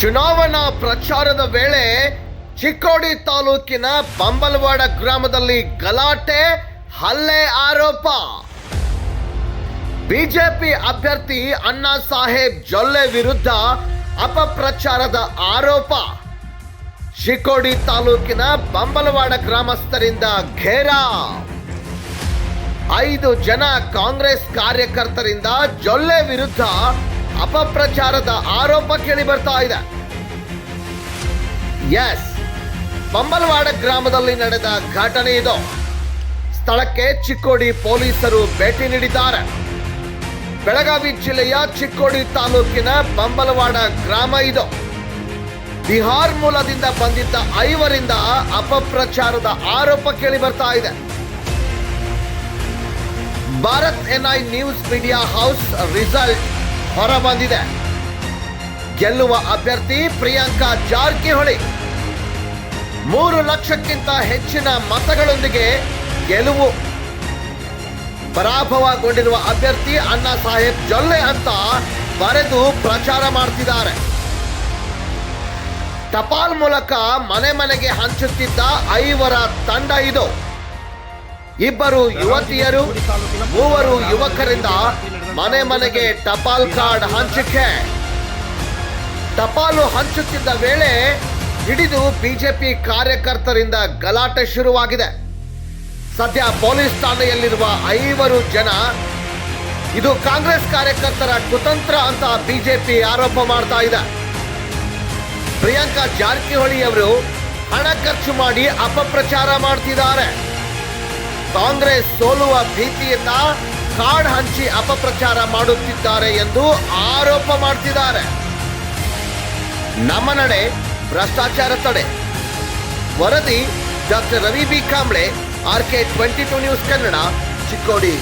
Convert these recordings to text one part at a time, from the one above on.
ಚುನಾವಣಾ ಪ್ರಚಾರದ ವೇಳೆ ಚಿಕ್ಕೋಡಿ ತಾಲೂಕಿನ ಬಂಬಲವಾಡ ಗ್ರಾಮದಲ್ಲಿ ಗಲಾಟೆ, ಹಲ್ಲೆ ಆರೋಪ. ಬಿಜೆಪಿ ಅಭ್ಯರ್ಥಿ ಅಣ್ಣಾ ಸಾಹೇಬ್ ಜೊಲ್ಲೆ ವಿರುದ್ಧ ಅಪಪ್ರಚಾರದ ಆರೋಪ. ಚಿಕ್ಕೋಡಿ ತಾಲೂಕಿನ ಬಂಬಲವಾಡ ಗ್ರಾಮಸ್ಥರಿಂದ ಘೇರಾ. ಐದು ಜನ ಕಾಂಗ್ರೆಸ್ ಕಾರ್ಯಕರ್ತರಿಂದ ಜೊಲ್ಲೆ ವಿರುದ್ಧ ಅಪಪ್ರಚಾರದ ಆರೋಪ ಕೇಳಿ ಬರ್ತಾ ಇದೆ. ಎಸ್ ಬಂಬಲವಾಡ ಗ್ರಾಮದಲ್ಲಿ ನಡೆದ ಘಟನೆ ಇದು. ಸ್ಥಳಕ್ಕೆ ಚಿಕ್ಕೋಡಿ ಪೊಲೀಸರು ಭೇಟಿ ನೀಡಿದ್ದಾರೆ. ಬೆಳಗಾವಿ ಜಿಲ್ಲೆಯ ಚಿಕ್ಕೋಡಿ ತಾಲೂಕಿನ ಬಂಬಲವಾಡ ಗ್ರಾಮ ಇದು. ಬಿಹಾರ್ ಮೂಲದಿಂದ ಬಂದಿದ್ದ ಐವರಿಂದ ಅಪಪ್ರಚಾರದ ಆರೋಪ ಕೇಳಿ ಬರ್ತಾ ಇದೆ. Bharat NI news media house result. ಹೊರಬಂದಿದೆ. ಗೆಲ್ಲುವ ಅಭ್ಯರ್ಥಿ ಪ್ರಿಯಾಂಕಾ ಜಾರಕಿಹೊಳಿ. ಮೂರು ಲಕ್ಷಕ್ಕಿಂತ ಹೆಚ್ಚಿನ ಮತಗಳೊಂದಿಗೆ ಗೆಲುವು ಪರಾಭವಗೊಂಡಿರುವ ಅಭ್ಯರ್ಥಿ ಅಣ್ಣಾ ಸಾಹೇಬ್ ಜೊಲ್ಲೆ ಅಂತ ಬರೆದು ಪ್ರಚಾರ ಮಾಡ್ತಿದ್ದಾರೆ. ಟಪಾಲ್ ಮೂಲಕ ಮನೆ ಮನೆಗೆ ಹಂಚುತ್ತಿದ್ದ ಐವರ ತಂಡ ಇದು. ಇಬ್ಬರು ಯುವತಿಯರು, ಮೂವರು ಯುವಕರಿಂದ ಮನೆ ಮನೆಗೆ ಟಪಾಲ್ ಕಾರ್ಡ್ ಹಂಚಿಕೆ ಟಪಾಲು ಹಂಚುತ್ತಿದ್ದ ವೇಳೆ ಹಿಡಿದು ಬಿಜೆಪಿ ಕಾರ್ಯಕರ್ತರಿಂದ ಗಲಾಟೆ ಶುರುವಾಗಿದೆ. ಸದ್ಯ ಪೊಲೀಸ್ ಠಾಣೆಯಲ್ಲಿರುವ ಐವರು ಜನ ಇದು ಕಾಂಗ್ರೆಸ್ ಕಾರ್ಯಕರ್ತರ ಕುತಂತ್ರ ಅಂತ ಬಿಜೆಪಿ ಆರೋಪ ಮಾಡ್ತಾ ಇದೆ. ಪ್ರಿಯಾಂಕಾ ಜಾರಕಿಹೊಳಿ ಅವರು ಹಣ ಖರ್ಚು ಮಾಡಿ ಅಪಪ್ರಚಾರ ಮಾಡ್ತಿದ್ದಾರೆ. ಕಾಂಗ್ರೆಸ್ ಸೋಲುವ ಭೀತಿಯಿಂದ ಕಾರ್ಡ್ ಹಂಚಿ ಅಪಪ್ರಚಾರ ಮಾಡುತ್ತಿದ್ದಾರೆ ಎಂದು ಆರೋಪ ಮಾಡ್ತಿದ್ದಾರೆ. ನಮ್ಮ ನಡೆ ಭ್ರಷ್ಟಾಚಾರ ತಡೆ. ವರದಿ doctor Ravi B Kamble R K twenty two news Kannada, Chikkodi.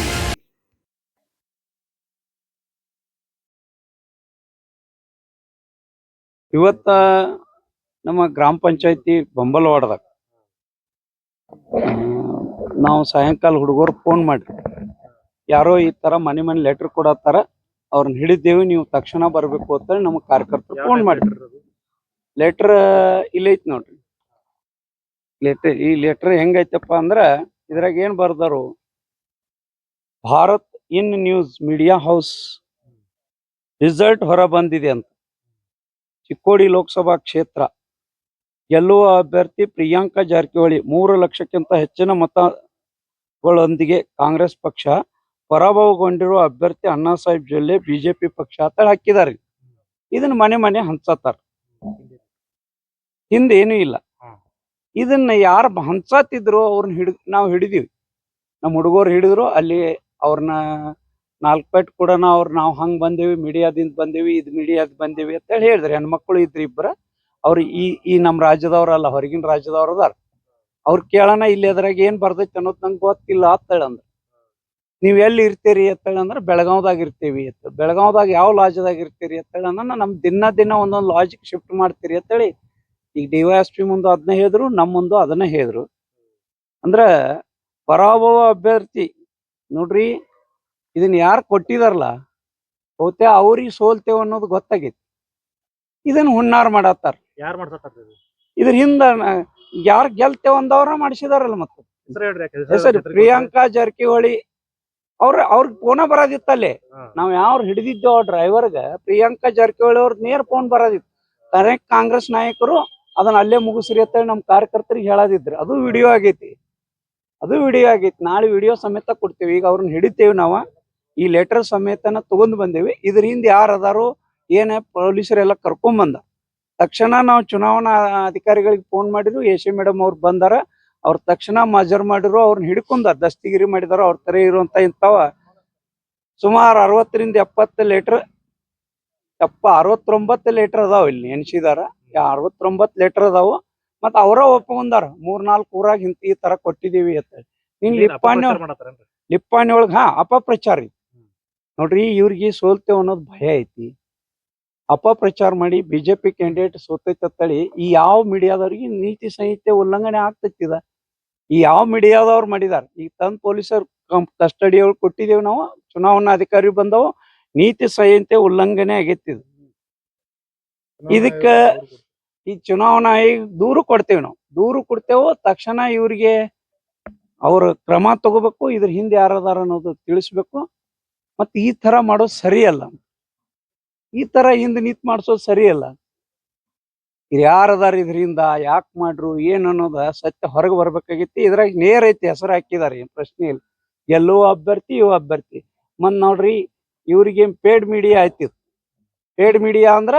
ಇವತ್ತ ನಮ್ಮ ಗ್ರಾಮ ಪಂಚಾಯತಿ ಬಂಬಲವಾಡದಾಗ ನಾವು ಸಾಯಂಕಾಲ ಹುಡುಗರು ಫೋನ್ ಮಾಡ್ರಿ ಯಾರೋ ಈ ತರ ಮನೆ ಮನೆ ಲೆಟರ್ ಕೊಡತ್ತಾರ ಅವ್ರನ್ನ ಹಿಡಿದೇವಿ ನೀವು ತಕ್ಷಣ ಬರಬೇಕು ಅಂತ ನಮ್ಮ ಕಾರ್ಯಕರ್ತರು ಫೋನ್ ಮಾಡಿದ್ರು. ಲೆಟರ್ ಇಲ್ಲೈತಿ ನೋಡ್ರಿ. ಲೆಟರ್ ಈ ಲೆಟರ್ ಹೆಂಗೈತಪ್ಪ ಅಂದ್ರ ಇದ್ರಾಗ ಏನ್ ಬರ್ದಾರು Bharat in news media house result ಹೊರ ಬಂದಿದೆ ಅಂತ. ಚಿಕ್ಕೋಡಿ ಲೋಕಸಭಾ ಕ್ಷೇತ್ರ ಗೆಲ್ಲುವ ಅಭ್ಯರ್ಥಿ ಪ್ರಿಯಾಂಕಾ ಜಾರಕಿಹೊಳಿ ಮೂರು ಲಕ್ಷಕ್ಕಿಂತ ಹೆಚ್ಚಿನ ಮತಗಳೊಂದಿಗೆ ಕಾಂಗ್ರೆಸ್ ಪಕ್ಷ ಪರಾಭವಗೊಂಡಿರುವ ಅಭ್ಯರ್ಥಿ ಅಣ್ಣಾ ಸಾಹೇಬ್ ಜೊಲ್ಲೆ ಬಿಜೆಪಿ ಪಕ್ಷ ಅಂತ ಹಾಕಿದಾರೆ ಇದನ್ನ ಮನೆ ಮನೆ ಹಂಚತಾರ. ಹಿಂದೆ ಏನೂ ಇಲ್ಲ. ಇದನ್ನ ಯಾರು ಹಂಚತ್ತಿದ್ರು ಅವ್ರನ್ನ ಹಿಡ್ ನಾವು ಹಿಡಿದೀವಿ. ನಮ್ಮ ಹುಡುಗರು ಹಿಡಿದ್ರು ಅಲ್ಲಿ ಅವ್ರನ್ನ ನಾಲ್ಕು ಪೇಟ್ ಕೂಡ ಅವ್ರು ನಾವು ಹಂಗ್ ಬಂದೇವಿ ಮೀಡಿಯಾದಿಂದ ಬಂದೇವಿ ಇದು ಮೀಡಿಯಾದ ಬಂದೇವಿ ಅಂತ ಹೇಳಿ ಹೇಳಿದ್ರಿ. ಹೆಣ್ಮಕ್ಳು ಇದ್ರಿ ಇಬ್ಬರ ಅವ್ರು ಈ ಈ ನಮ್ಮ ರಾಜ್ಯದವ್ರಲ್ಲ ಹೊರಗಿನ ರಾಜ್ಯದವ್ರು ಅದಾರ ಅವ್ರು ಕೇಳೋಣ ಇಲ್ಲಿ ಅದ್ರಾಗ ಏನ್ ಬರ್ತೈತೆ ಅನ್ನೋದು ನಂಗೆ ಗೊತ್ತಿಲ್ಲ ಅಂತ ಹೇಳಂದ್ರ ನೀವ್ ಎಲ್ಲಿ ಇರ್ತೀರಿ ಅಂತ ಹೇಳಂದ್ರ ಬೆಳಗಾವ್ದಾಗ ಇರ್ತೀವಿ ಅಂತ ಬೆಳಗಾವ್ದಾಗ ಯಾವ ಲಾಜ್ದಾಗ ಇರ್ತೀರಿ ಅಂತ ಅಂದ್ರೆ ನಮ್ ದಿನ ದಿನ ಒಂದೊಂದು ಲಾಜಿಕ್ ಶಿಫ್ಟ್ ಮಾಡ್ತೀರಿ ಅಂತೇಳಿ ಈಗ ಡಿ ವೈ ಎಸ್ ಪಿ ಮುಂದೆ ಅದನ್ನ ಹೇಳಿದ್ರು ನಮ್ಮ ಮುಂದೆ ಅದನ್ನ ಹೇಳಿದ್ರು. ಅಂದ್ರ ಪರಾಭವ ಅಭ್ಯರ್ಥಿ ನೋಡ್ರಿ ಇದನ್ನ ಯಾರು ಕೊಟ್ಟಿದಾರಲ್ಲ ಬಹುತೇ ಅವ್ರಿಗೆ ಸೋಲ್ತೇವೆ ಅನ್ನೋದು ಗೊತ್ತಾಗೈತಿ. ಇದನ್ನ ಹುನ್ನಾರ ಮಾಡತ್ತಾರ. ಯಾರು ಮಾಡ್ತಾರ ಇದ್ರ ಹಿಂದ ಯಾರು ಗೆಲ್ತೇವೆ ಅಂದವ್ರ ಮಾಡಿಸಿದಾರಲ್ಲ ಮತ್ತೆ. ಸರಿ ಪ್ರಿಯಾಂಕಾ ಜಾರಕಿಹೊಳಿ ಅವ್ರ ಅವ್ರ ಫೋನ ಬರೋದಿತ್ತಲ್ಲಿ. ನಾವ್ ಯಾವ ಡ್ರೈವರ್ ಡ್ರೈವರ್ಗ ಪ್ರಿಯಾಂಕಾ ಜಾರಕಿಹೊಳಿ ಅವ್ರ ನೇರ್ ಫೋನ್ ಬರೋದಿತ್ತು. ಕರೆಕ್ಟ್ ಕಾಂಗ್ರೆಸ್ ನಾಯಕರು ಅದನ್ನ ಅಲ್ಲೇ ಮುಗಿಸ್ರಿ ಅಂತ ಹೇಳಿ ನಮ್ ಕಾರ್ಯಕರ್ತರಿಗೆ ಹೇಳದಿದ್ರು. ಅದು ವಿಡಿಯೋ ಆಗೈತಿ. ಅದು ವಿಡಿಯೋ ಆಗೈತಿ. ನಾಳೆ ವಿಡಿಯೋ ಸಮೇತ ಕೊಡ್ತೀವಿ. ಈಗ ಅವ್ರನ್ನ ಹಿಡಿತೇವಿ ನಾವ. ಈ ಲೆಟರ್ ಸಮೇತನ ತಗೊಂಡ್ ಬಂದೇವಿ. ಇದ್ರ ಹಿಂದೆ ಯಾರು ಅದಾರು ಏನ ಪೊಲೀಸರೆಲ್ಲ ಕರ್ಕೊಂಡ್ ಬಂದ. ತಕ್ಷಣ ನಾವು ಚುನಾವಣಾ ಅಧಿಕಾರಿಗಳಿಗೆ ಫೋನ್ ಮಾಡಿದ್ರು. ಎ ಸಿ ಮೇಡಮ್ ಅವ್ರು ಬಂದಾರ. ಅವ್ರ ತಕ್ಷಣ ಮಜರ್ ಮಾಡಿರು ಅವ್ರನ್ನ ಹಿಡ್ಕೊಂಡ ದಸ್ತಿಗಿರಿ ಮಾಡಿದಾರ ಅವ್ರ ತರ ಇರುವಂತ ಇಂಥವ ಸುಮಾರು ಅರವತ್ತರಿಂದ ಎಪ್ಪತ್ತು ಲೀಟರ್ ಎಪ್ಪ ಅರವತ್ತೊಂಬತ್ತು ಲೀಟರ್ ಅದಾವ ಇಲ್ಲಿ ಎನ್ಸಿದಾರ ಅರವತ್ತೊಂಬತ್ತು ಲೀಟರ್ ಅದಾವ. ಮತ್ತ ಅವರ ಒಪ್ಕೊಂಡಾರ ಮೂರ್ ನಾಲ್ಕು ಊರಾಗ ಇಂತ ಈ ತರ ಕೊಟ್ಟಿದೀವಿ ಅಂತ. ನಿನ್ ಲಿಪ್ಪಾಣಿ ಲಿಪ್ಪಾಣಿ ಒಳಗ ಹಾ ಅಪಪ್ರಚಾರ ಐತಿ. ನೋಡ್ರಿ ಇವ್ರಿಗೆ ಸೋಲ್ತೇವ್ ಅನ್ನೋದು ಭಯ ಐತಿ. ಅಪಪ್ರಚಾರ ಮಾಡಿ ಬಿಜೆಪಿ ಕ್ಯಾಂಡಿಡೇಟ್ ಸೋತೈತೆ ಈ ಯಾವ ಮೀಡಿಯಾದವ್ರಿಗೆ ನೀತಿ ಸಂಹಿತೆ ಉಲ್ಲಂಘನೆ ಆಗ್ತೈತಿ ಇದ. ಈ ಯಾವ ಮೀಡಿಯಾದವ್ರು ಮಾಡಿದಾರ? ಈಗ ತಂದ್ ಪೊಲೀಸರು ಕಸ್ಟಡಿ ಅವ್ರು ಕೊಟ್ಟಿದ್ದೇವೆ ನಾವು ಚುನಾವಣಾ ಅಧಿಕಾರಿ ಬಂದವು ನೀತಿ ಸಂಹಿತೆ ಉಲ್ಲಂಘನೆ ಆಗೈತಿ ಇದು ಇದಕ್ಕ ಈ ಚುನಾವಣಾ ಈಗ ದೂರು ಕೊಡ್ತೇವೆ ನಾವು. ದೂರು ಕೊಡ್ತೇವೋ ತಕ್ಷಣ ಇವ್ರಿಗೆ ಅವ್ರ ಕ್ರಮ ತಗೋಬೇಕು ಇದ್ರ ಹಿಂದೆ ಯಾರದಾರ ಅನ್ನೋದು ತಿಳಿಸ್ಬೇಕು. ಮತ್ತೆ ಈ ತರ ಮಾಡೋದು ಸರಿಯಲ್ಲ. ಈ ತರ ಹಿಂದ್ ನಿಂತ್ ಮಾಡ್ಸೋದು ಸರಿಯಲ್ಲ. ಇದು ಯಾರದಾರ ಇದರಿಂದ ಯಾಕೆ ಮಾಡ್ರು, ಏನ್ ಅನ್ನೋದ ಸತ್ಯ ಹೊರಗೆ ಬರ್ಬೇಕಾಗಿತ್ತು. ಇದ್ರಾಗ ನೇರ ಐತಿ ಹೆಸರು ಹಾಕಿದಾರೆ, ಏನ್ ಪ್ರಶ್ನೆ ಇಲ್ಲ. ಎಲ್ಲೋ ಅಭ್ಯರ್ಥಿ ಇವು ಅಭ್ಯರ್ಥಿ. ಮತ್ ನೋಡ್ರಿ ಇವ್ರಿಗೆ ಪೇಡ್ ಮೀಡಿಯಾ ಆಯ್ತು ಪೇಡ್ ಮೀಡಿಯಾ ಅಂದ್ರ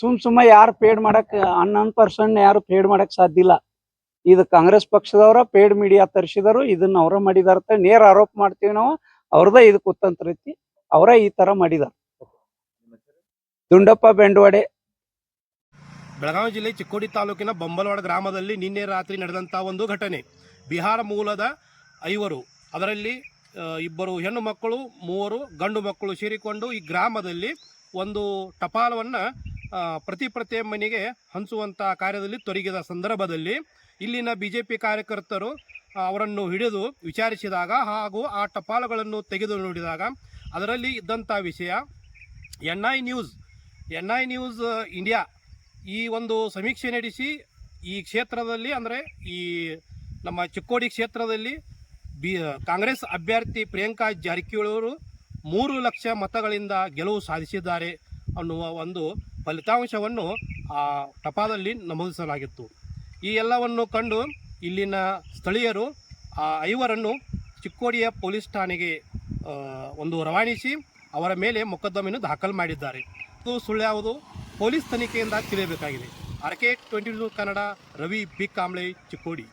ಸುಮ್ ಸುಮ್ಮ ಯಾರು ಪೇಡ್ ಮಾಡಕ್, ಹನ್ನೊಂದು ಪರ್ಸೆಂಟ್ ಯಾರು ಪೇಡ್ ಮಾಡಕ್ ಸಾಧ್ಯ ಇಲ್ಲ. ಇದು ಕಾಂಗ್ರೆಸ್ ಪಕ್ಷದವರ ಪೇಡ್ ಮೀಡಿಯಾ ತರಿಸಿದರು, ಇದನ್ನ ಅವರ ಮಾಡಿದಾರ ನೇರ ಆರೋಪ ಮಾಡ್ತೀವಿ ನಾವು. ಅವ್ರದ ಇದು ಕುತಂತ್ರ ಐತಿ, ಅವರ ಈ ತರ ಮಾಡಿದಾರ. ದುಂಡಪ್ಪ ಬೆಂಡವಾಡೆ ಬೆಳಗಾವಿ ಜಿಲ್ಲೆ ಚಿಕ್ಕೋಡಿ ತಾಲೂಕಿನ ಬೊಂಬಲವಾಡ ಗ್ರಾಮದಲ್ಲಿ ನಿನ್ನೆ ರಾತ್ರಿ ನಡೆದಂಥ ಒಂದು ಘಟನೆ. ಬಿಹಾರ ಮೂಲದ ಐವರು, ಅದರಲ್ಲಿ ಇಬ್ಬರು ಹೆಣ್ಣು ಮಕ್ಕಳು, ಮೂವರು ಗಂಡು ಮಕ್ಕಳು ಸೇರಿಕೊಂಡು ಈ ಗ್ರಾಮದಲ್ಲಿ ಒಂದು ಟಪಾಲವನ್ನು ಪ್ರತಿ ಪ್ರತಿ ಮನೆಗೆ ಹಂಚುವಂಥ ಕಾರ್ಯದಲ್ಲಿ ತೊಡಗಿದ ಸಂದರ್ಭದಲ್ಲಿ ಇಲ್ಲಿನ ಬಿ ಜೆ ಪಿ ಕಾರ್ಯಕರ್ತರು ಅವರನ್ನು ಹಿಡಿದು ವಿಚಾರಿಸಿದಾಗ ಹಾಗೂ ಆ ಟಪಾಲುಗಳನ್ನು ತೆಗೆದು ನೋಡಿದಾಗ ಅದರಲ್ಲಿ ಇದ್ದಂಥ ವಿಷಯ N I news. N I news India ಈ ಒಂದು ಸಮೀಕ್ಷೆ ನಡೆಸಿ ಈ ಕ್ಷೇತ್ರದಲ್ಲಿ ಅಂದರೆ ಈ ನಮ್ಮ ಚಿಕ್ಕೋಡಿ ಕ್ಷೇತ್ರದಲ್ಲಿ ಬಿ ಕಾಂಗ್ರೆಸ್ ಅಭ್ಯರ್ಥಿ ಪ್ರಿಯಾಂಕಾ ಜಾರಕಿಹೊಳಿ ಅವರು ಮೂರು ಲಕ್ಷ ಮತಗಳಿಂದ ಗೆಲುವು ಸಾಧಿಸಿದ್ದಾರೆ ಅನ್ನುವ ಒಂದು ಫಲಿತಾಂಶವನ್ನು ಆ ಟಪಾದಲ್ಲಿ ನಮೂದಿಸಲಾಗಿತ್ತು. ಈ ಎಲ್ಲವನ್ನು ಕಂಡು ಇಲ್ಲಿನ ಸ್ಥಳೀಯರು ಆ ಐವರನ್ನು ಚಿಕ್ಕೋಡಿಯ ಪೊಲೀಸ್ ಠಾಣೆಗೆ ಒಂದು ರವಾನಿಸಿ ಅವರ ಮೇಲೆ ಮೊಕದ್ದಮೆಯನ್ನು ದಾಖಲು ಮಾಡಿದ್ದಾರೆ. ಇದು ಸುಳ್ಳು ಯಾವುದು ಪೊಲೀಸ್ ತನಿಖೆಯಿಂದ ತಿಳಿಯಬೇಕಾಗಿದೆ. R K twenty two Kannada Ravi B. Kamble Chikkodi.